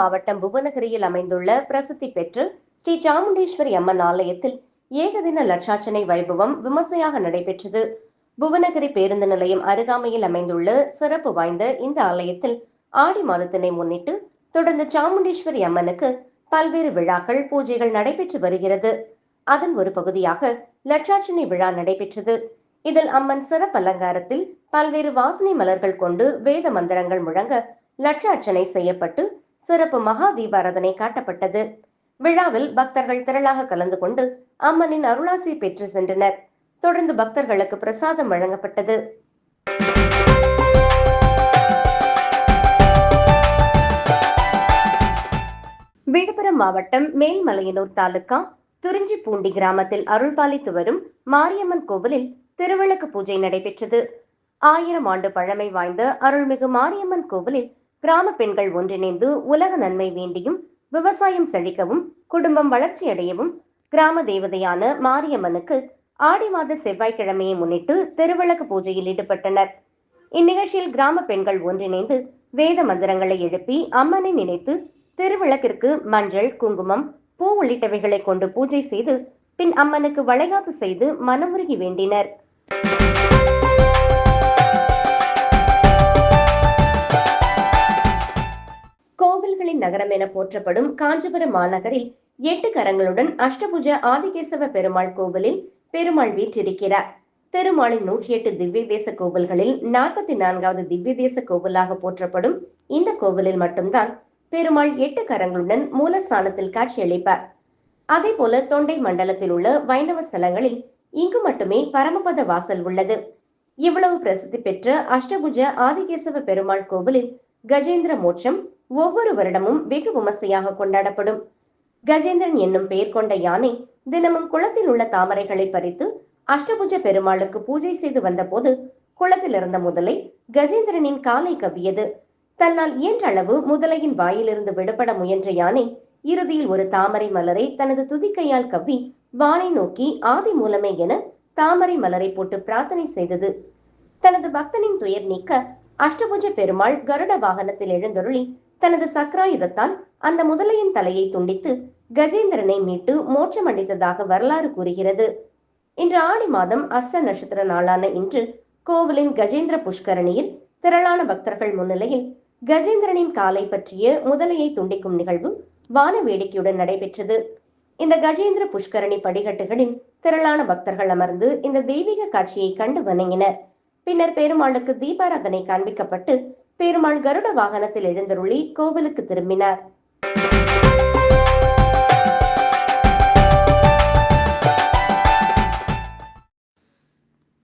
மாவட்டம் புவனகிரியில் அமைந்துள்ள பிரசித்தி பெற்று ஸ்ரீ சாமுண்டேஸ்வரி அம்மன் ஆலயத்தில் ஏகதின லட்சார்ச்சனை வைபவம் விமர்சையாக நடைபெற்றது. புவனகிரி பேருந்து நிலையம் அருகாமையில் அமைந்துள்ள சிறப்பு வாய்ந்த இந்த ஆலயத்தில் ஆடி மாதத்தினை முன்னிட்டு தொடர்ந்து சாமுண்டேஸ்வரி அம்மனுக்கு பல்வேறு விழாக்கள் பூஜைகள் நடைபெற்று வருகிறது. அதன் ஒரு பகுதியாக லட்சார்ச்சனை விழா நடைபெற்றது. இதில் அம்மன் சிறப்பு அலங்காரத்தில் பல்வேறு வாசனை மலர்கள் கொண்டு வேத மந்திரங்கள் முழங்க லட்சார்ச்சனை செய்யப்பட்டு சிறப்பு மகா தீபாராதனை காட்டப்பட்டது. விழாவில் பக்தர்கள் திரளாக கலந்து கொண்டு அம்மனின் அருளாசி பெற்று சென்றனர். தொடர்ந்து பக்தர்களுக்கு பிரசாதம் வழங்கப்பட்டது. விழுப்புரம் மாவட்டம் மேல்மலையனூர் தாலுகா துறிஞ்சிப்பூண்டி கிராமத்தில் அருள்பாலித்து வரும் மாரியம்மன் கோவிலில் திருவிளக்கு பூஜை நடைபெற்றது. ஆயிரம் ஆண்டு பழமை வாய்ந்த அருள்மிகு மாரியம்மன் கோவிலில் கிராம பெண்கள் ஒன்றிணைந்து உலக நன்மை வேண்டியும் விவசாயம் செழிக்கவும் குடும்பம் வளர்ச்சியடையவும் கிராம தேவதையான மாரியம்மனுக்கு ஆடி மாத செவ்வாய்க்கிழமையை முன்னிட்டு திருவிளக்கு பூஜையில் ஈடுபட்டனர். இந்நிகழ்ச்சியில் கிராம பெண்கள் ஒன்றிணைந்து வேத மந்திரங்களை எழுப்பி அம்மனை நினைத்து திருவிளக்கிற்கு மஞ்சள் குங்குமம் பூ உள்ளிட்டவைகளை கொண்டு பூஜை செய்து பின் அம்மனுக்கு வளைகாப்பு செய்து மனமுருகி வேண்டினர். நகரம் என போற்றப்படும் காஞ்சிபுரம் மாநகரில் எட்டு கரங்களுடன் அஷ்டபுஜ ஆதிகேசவ பெருமாள் கோவிலில் பெருமாள் வீற்றிருக்கிறார். திருமாலின் நூற்றி எட்டு திவ்ய தேச கோவில்களில் நாற்பத்தி நான்காவது திவ்ய தேச கோவிலாக போற்றப்படும் இந்த கோவிலில் மட்டும்தான் பெருமாள் எட்டு கரங்களுடன் மூலஸ்தானத்தில் காட்சியளிப்பார். அதே போல தொண்டை மண்டலத்தில் உள்ள வைணவ ஸ்தலங்களில் இங்கு மட்டுமே பரமபத வாசல் உள்ளது. இவ்வளவு பிரசித்தி பெற்ற அஷ்டபுஜ ஆதிகேசவ பெருமாள் கோவிலில் கஜேந்திர மோட்சம் ஒவ்வொரு வருடமும் வெகு விமர்சையாக கொண்டாடப்படும். கஜேந்திரன் என்னும் பெயர் கொண்ட யானை தினமும் குளத்தில் உள்ள தாமரைகளை பறித்து அஷ்டபுஜ பெருமாளுக்கு பூஜை செய்து வந்தபோது குளத்தில் இருந்த முதலை கஜேந்திரனின் காலை கவ்வியது. தன்னால் இயன்ற அளவு முதலையின் வாயிலிருந்து விடுபட முயன்ற யானை இறுதியில் ஒரு தாமரை மலரை தனது துதிக்கையால் கவ்வி வானை நோக்கி ஆதி மூலமே என தாமரை மலரை போட்டு பிரார்த்தனை செய்தது. தனது பக்தனின் துயர் நீக்க அஷ்டபுஜ பெருமாள் கருட வாகனத்தில் எழுந்தொருளி தனது சக்ராயுதத்தால் அந்த முதலையின் தலையை துண்டித்து கஜேந்திரனை மீட்டு மோட்சம் அளித்ததாக வரலாறு கூறுகிறது. இன்று ஆடி மாதம் அஸ்த நட்சத்திர நாளான இன்று கோவிலின் கஜேந்திர புஷ்கரணியில் திரளான பக்தர்கள் முன்னிலையில் கஜேந்திரனின் காலை பற்றிய முதலையை துண்டிக்கும் நிகழ்வு வான வேடிக்கையுடன் நடைபெற்றது. இந்த கஜேந்திர புஷ்கரணி படிகட்டுகளில் திரளான பக்தர்கள் அமர்ந்து இந்த தெய்வீக காட்சியை கண்டு வணங்கினர். பின்னர் பெருமாளுக்கு தீபாராதனை காண்பிக்கப்பட்டு பெருமாள் கருட வாகனத்தில் எழுந்தருளி கோவிலுக்கு திரும்பினார்.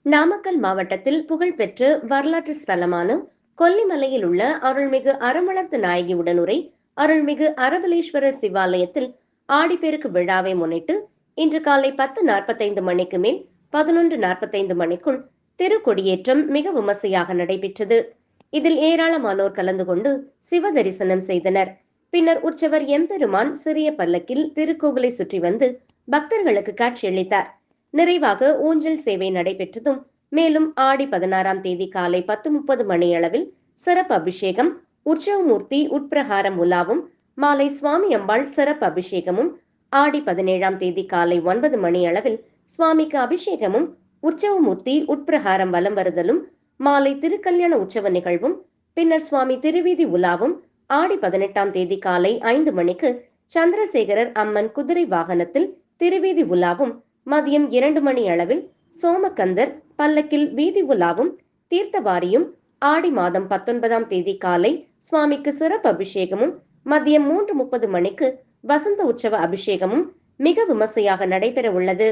நாமக்கல் மாவட்டத்தில் புகழ்பெற்ற வரலாற்று ஸ்தலமான கொல்லிமலையில் உள்ள அருள்மிகு அறமலர்த்து நாயகி உடனுரை அருள்மிகு அரபலேஸ்வரர் சிவாலயத்தில் ஆடிப்பெருக்கு விழாவை முன்னிட்டு இன்று காலை பத்து நாற்பத்தைந்து மணிக்கு மேல் பதினொன்று நாற்பத்தைந்து மணிக்குள் திருக்கொடியேற்றம் மிக விமர்சையாக நடைபெற்றது. இதில் ஏராளமானோர் கலந்து கொண்டு சிவ தரிசனம் செய்தனர். பின்னர் உற்சவர் எம்பெருமான் சிறிய பல்லக்கில் திருக்கோவிலை சுற்றி வந்து பக்தர்களுக்கு காட்சியளித்தார். நிறைவாக ஊஞ்சல் சேவை நடைபெற்றதும் மேலும் ஆடி பதினாறாம் தேதி காலை பத்து முப்பது மணியளவில் சிறப்பு அபிஷேகம் உற்சவமூர்த்தி உட்பிரகாரம் உலாவும் மாலை சுவாமி அம்பாள் சிறப்பு அபிஷேகமும் ஆடி பதினேழாம் தேதி காலை ஒன்பது மணி அளவில் சுவாமிக்கு அபிஷேகமும் உற்சவமூர்த்தி உட்பிரகாரம் வலம் வருதலும் மாலை திருக்கல்யாண உற்சவ நிகழ்வும் பின்னர் சுவாமி திருவீதி உலாவும் ஆடி பதினெட்டாம் தேதி காலை ஐந்து மணிக்கு சந்திரசேகரர் அம்மன் குதிரை வாகனத்தில் திருவீதி உலாவும் மதியம் இரண்டு மணி அளவில் சோமகந்தர் பல்லக்கில் வீதி உலாவும் தீர்த்தவாரியும் ஆடி மாதம் பத்தொன்பதாம் தேதி காலை சுவாமிக்கு சிறப்பு அபிஷேகமும் மதியம் மூன்று முப்பது மணிக்கு வசந்த உற்சவ அபிஷேகமும் மிக விமர்சையாக நடைபெற உள்ளது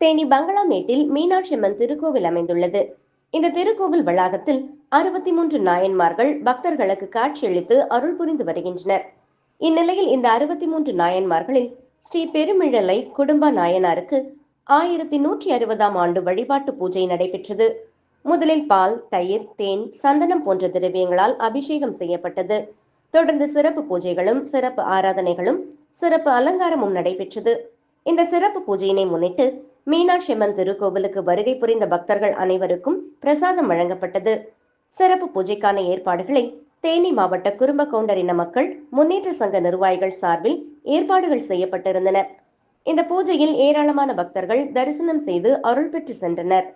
தேனி பங்களாமேட்டில் மீனாட்சி அம்மன் திருக்கோவில் அமைந்துள்ளது. இந்த திருக்கோவில் வளாகத்தில் அறுபத்தி மூன்று நாயன்மார்கள் பக்தர்களுக்கு காட்சியளித்து அருள் புரிந்து வருகின்றனர். இந்நிலையில் இந்த அறுபத்தி மூன்று நாயன்மார்களில் ஸ்ரீ பெருமிழலை குடும்ப நாயனாருக்கு ஆயிரத்தி நூற்றி அறுபதாம் ஆண்டு வழிபாட்டு பூஜை நடைபெற்றது. முதலில் பால் தயிர் தேன் சந்தனம் போன்ற திரவியங்களால் அபிஷேகம் செய்யப்பட்டது. தொடர்ந்து சிறப்பு பூஜைகளும் சிறப்பு ஆராதனைகளும் சிறப்பு அலங்காரமும் நடைபெற்றது. இந்த சிறப்பு பூஜையினை முன்னிட்டு மீனாட்சி அம்மன் திருக்கோவிலுக்கு வருகை புரிந்த பக்தர்கள் அனைவருக்கும் பிரசாதம் வழங்கப்பட்டது. சிறப்பு பூஜைக்கான ஏற்பாடுகளை தேனி மாவட்ட குறும்ப கவுண்டர் இன மக்கள் முன்னேற்ற சங்க நிர்வாகிகள் சார்பில் ஏற்பாடுகள் செய்யப்பட்டிருந்தன. இந்த பூஜையில் ஏராளமான பக்தர்கள் தரிசனம் செய்து அருள் பெற்று சென்றனர்.